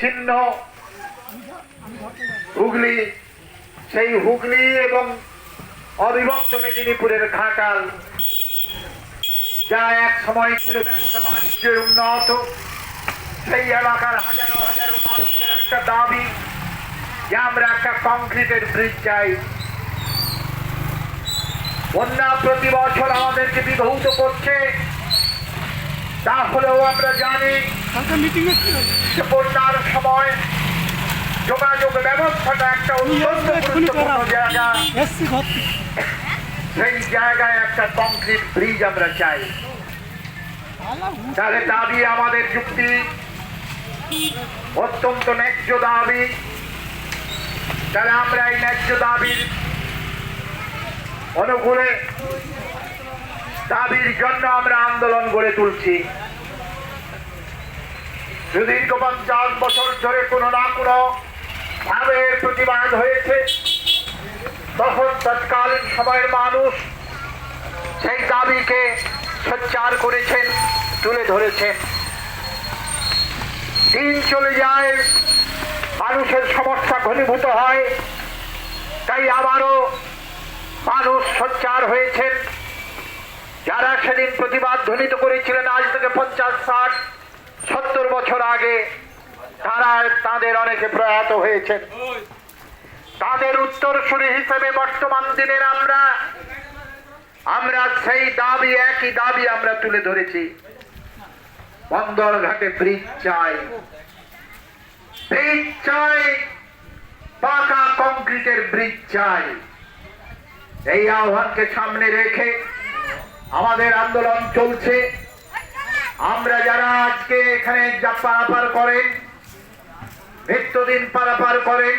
চিহ্ন হুগলি, সেই হুগলি এবং অবিভক্ত মেদিনীপুরের ঘাটাল, যা এক সময় ছিল ব্যবসা বাণিজ্যের উন্নত। সেই এলাকার হাজারো হাজারো মানুষের একটা দাবি, যে আমরা একটা কংক্রিটের ব্রিজ চাই। বন্যা প্রতি বছর আমাদেরকে বিধৌত করছে। তাহলেও আমরা জানি কি বন্যার সময় যোগাযোগ ব্যবস্থাটা একটা অত্যন্ত গুরুত্বপূর্ণ জায়গা। সেই জায়গায় একটা কংক্রিট ব্রিজ আমরা চাই। তাহলে দাবি আমাদের যুক্তি। অত্যন্ত ন্যায্য দাবি। তাহলে আমরা এই ন্যায্য দাবির অনুকূলে দাবির জন্য আমরা আন্দোলন গড়ে তুলছি। সুদীর্ঘ পঞ্চাশ বছর ধরে কোনো না কোনো ভাবে প্রতিবাদ হয়েছে। তখন তৎকালীন সময়ের মানুষ সেই দাবিকে সোচ্চার করেছেন, তুলে ধরেছেন। দিন চলে যায়, মানুষের সমস্যা ঘনীভূত হয়। তাই আবারও মানুষ সোচ্চার হয়েছেন। যারা সেদিন প্রতিবাদ ধ্বনিত করেছিলেন, আজ থেকে পঞ্চাশ, ষাট, সত্তর বছর আগে, তারা তাদের অনেকে প্রয়াত হয়েছেন। তাদের উত্তরসূরি হিসেবে বর্তমান দিনের আমরা আমরা সেই দাবি, একই দাবি আমরা তুলে ধরেছি। বন্দরঘাটে ব্রিজ চাই। ব্রিজ চাই, পাকা কংক্রিটের ব্রিজ চাই। এই আহ্বানকে সামনে রেখে আমাদের আন্দোলন চলছে। আমরা যারা আজকে এখানে যা পারাপার করেন নিত্যদিন পারাপার করেন